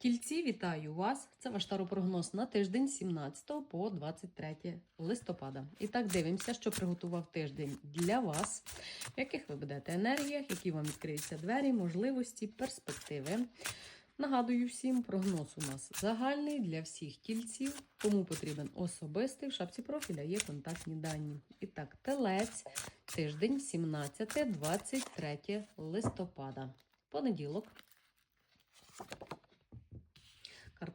Тільці, вітаю вас! Це ваш таропрогноз на тиждень 17 по 23 листопада. І так дивимося, що приготував тиждень для вас, в яких ви будете енергіях, які вам відкриються двері, можливості, перспективи. Нагадую всім, прогноз у нас загальний для всіх тільців. Кому потрібен особистий, в шапці профіля є контактні дані. І так, телець, тиждень 17-23 листопада. Понеділок.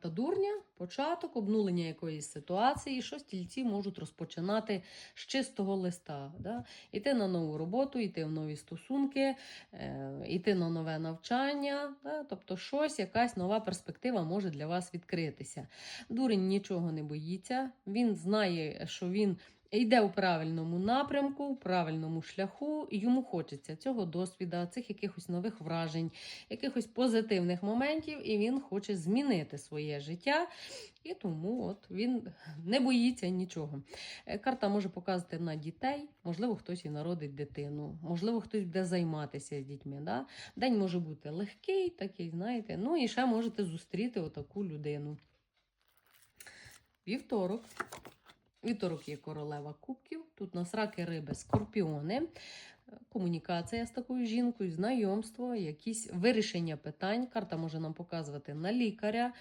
Карта дурня, початок, обнулення якоїсь ситуації, що стільці можуть розпочинати з чистого листа. Да? Іти на нову роботу, йти в нові стосунки, е, йти на нове навчання. Да? Тобто, щось, якась нова перспектива може для вас відкритися. Дурень нічого не боїться, він знає, що він. Йде у правильному напрямку, в правильному шляху, і йому хочеться цього досвіду, цих якихось нових вражень, якихось позитивних моментів, і він хоче змінити своє життя. І тому от він не боїться нічого. Е, Карта може показати на дітей, можливо, хтось і народить дитину, можливо, хтось буде займатися з дітьми. Да? День може бути легкий, такий, знаєте. Ну і ще можете зустріти отаку людину. Вівторок. Вівторок є королева кубків. Тут у нас раки, риби, скорпіони, комунікація з такою жінкою, знайомство, якісь вирішення питань. Карта може нам показувати на лікаря,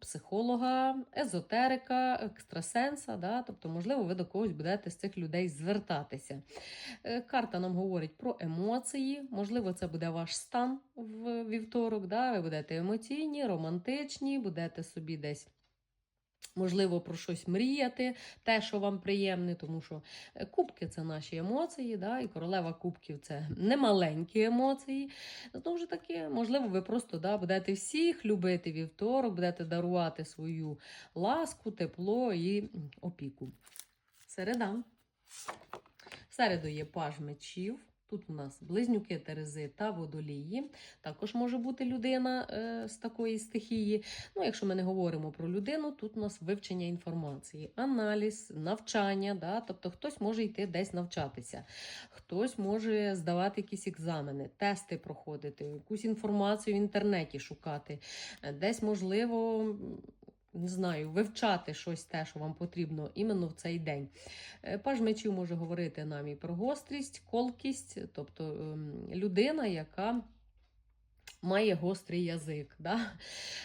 психолога, езотерика, екстрасенса. Да? Тобто, можливо, ви до когось будете з цих людей звертатися. Е, Карта нам говорить про емоції. Можливо, це буде ваш стан в вівторок. Да? Ви будете емоційні, романтичні, будете собі десь. Можливо, про щось мріяти, те, що вам приємне, тому що е, кубки це наші емоції, да, і королева кубків це немаленькі емоції. Знову ж таки, можливо, ви просто да, будете всіх любити вівторок, будете дарувати свою ласку, тепло і опіку. Середа. Середу є паж мечів. Тут у нас близнюки Терези та водолії. Також може бути людина е, з такої стихії. Ну, якщо ми не говоримо про людину, тут у нас вивчення інформації, аналіз, навчання. Да? Тобто хтось може йти десь навчатися, хтось може здавати якісь екзамени, тести проходити, якусь інформацію в інтернеті шукати. Е, Десь, можливо, не знаю, вивчати щось те, що вам потрібно іменно в цей день. Е, Паж мечів може говорити нам і про гострість, колкість, тобто ем, людина, яка має гострий язик. Да?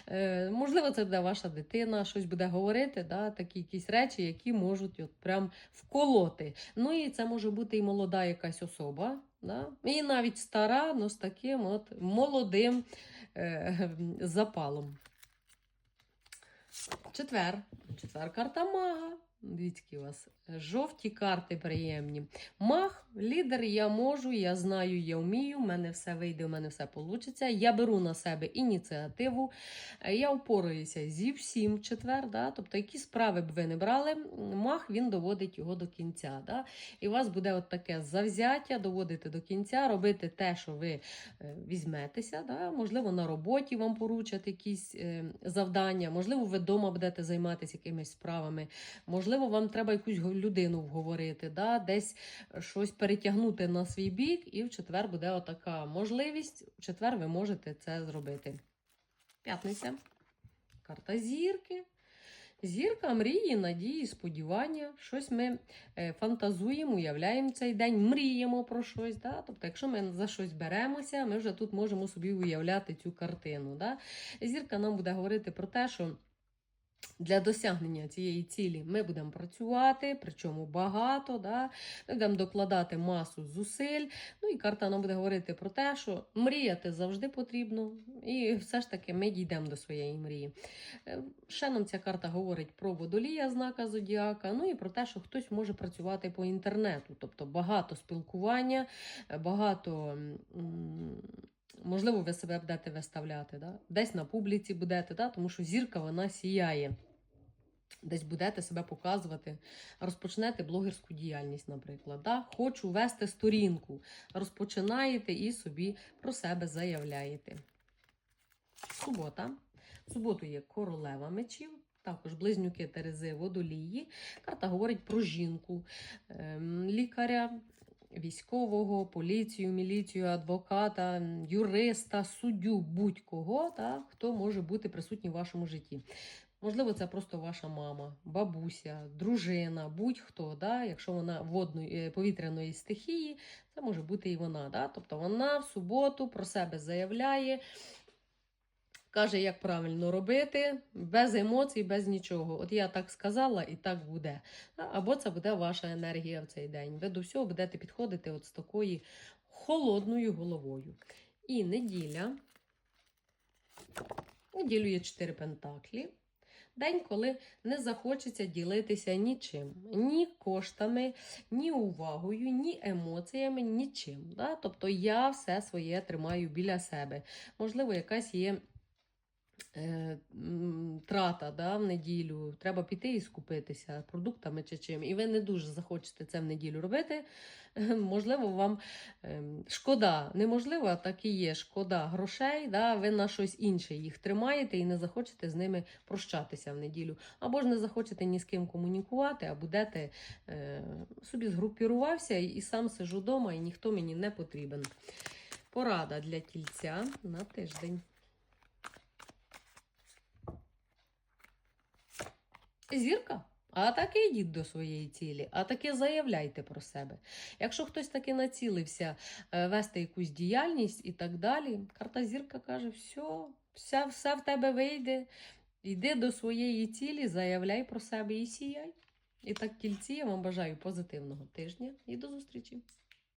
Е, можливо, це буде ваша дитина, щось буде говорити, да? такі якісь речі, які можуть от прям вколоти. Ну і це може бути і молода якась особа. Да? І навіть стара, але з таким от молодим е, запалом. Четвер. Четвер карта мага. Дивіться, які у вас жовті карти приємні. Маг, лідер, я можу, я знаю, я вмію, в мене все вийде, у мене все вийде. Я беру на себе ініціативу, е, я впораюся зі всім в четвер. Да? Тобто, які справи б ви не брали, маг він доводить його до кінця. Да? І у вас буде от таке завзяття, доводити до кінця, робити те, що ви е, візьметеся. Да? Можливо, на роботі вам поручать якісь е, завдання, можливо, ви вдома будете займатися якимись справами. Можливо, вам треба якусь людину вговорити, да? десь щось перетягнути на свій бік, і в четвер буде отака можливість. В четвер ви можете це зробити. П'ятниця. Карта зірки. Зірка, мрії, надії, сподівання. Щось ми е, фантазуємо, уявляємо цей день, мріємо про щось. Да? Тобто, якщо ми за щось беремося, ми вже тут можемо собі уявляти цю картину. Да? Зірка нам буде говорити про те, що. Для досягнення цієї цілі ми будемо працювати, причому багато, да? ми будемо докладати масу зусиль. Ну і карта нам буде говорити про те, що мріяти завжди потрібно, і все ж таки ми дійдемо до своєї мрії. Е, Ще нам ця карта говорить про водолія знака зодіака, ну і про те, що хтось може працювати по інтернету, тобто багато спілкування, е, багато. Можливо, ви себе будете виставляти, да? десь на публіці будете, да? тому що зірка вона сіяє. Десь будете себе показувати, розпочнете блогерську діяльність, наприклад. Да? Хочу вести сторінку. Розпочинаєте і собі про себе заявляєте. Субота. В суботу є королева мечів, також близнюки Терези водолії. Карта говорить про жінку, ем, лікаря, військового, поліцію, міліцію, адвоката, юриста, суддю, будь-кого, та, хто може бути присутній в вашому житті. Можливо, це просто ваша мама, бабуся, дружина, будь-хто. Да? Якщо вона водної е, повітряної стихії, це може бути і вона. Да? Тобто вона в суботу про себе заявляє, каже, як правильно робити, без емоцій, без нічого. От я так сказала, і так буде. Або це буде ваша енергія в цей день. Ви до всього будете підходити от з такою холодною головою. І неділя. Неділю є 4 пентаклі. День, коли не захочеться ділитися нічим, ні коштами, ні увагою, ні емоціями, нічим. Да? Тобто я все своє тримаю біля себе. Можливо, якась є е, трата да, в неділю. Треба піти і скупитися продуктами чи чим. І ви не дуже захочете це в неділю робити. Можливо, вам ем, шкода, неможливо, так і є шкода грошей, да, ви на щось інше їх тримаєте і не захочете з ними прощатися в неділю. Або ж не захочете ні з ким комунікувати, а будете е, собі згрупірувався і сам сижу вдома, і ніхто мені не потрібен. Порада для тільця на тиждень. Зірка. А таки йдіть до своєї цілі, а таки заявляйте про себе. Якщо хтось таки націлився е, вести якусь діяльність і так далі, карта зірка каже: все, все, все в тебе вийде. Йди до своєї цілі, заявляй про себе і сіяй. І так, тільці, я вам бажаю позитивного тижня і до зустрічі!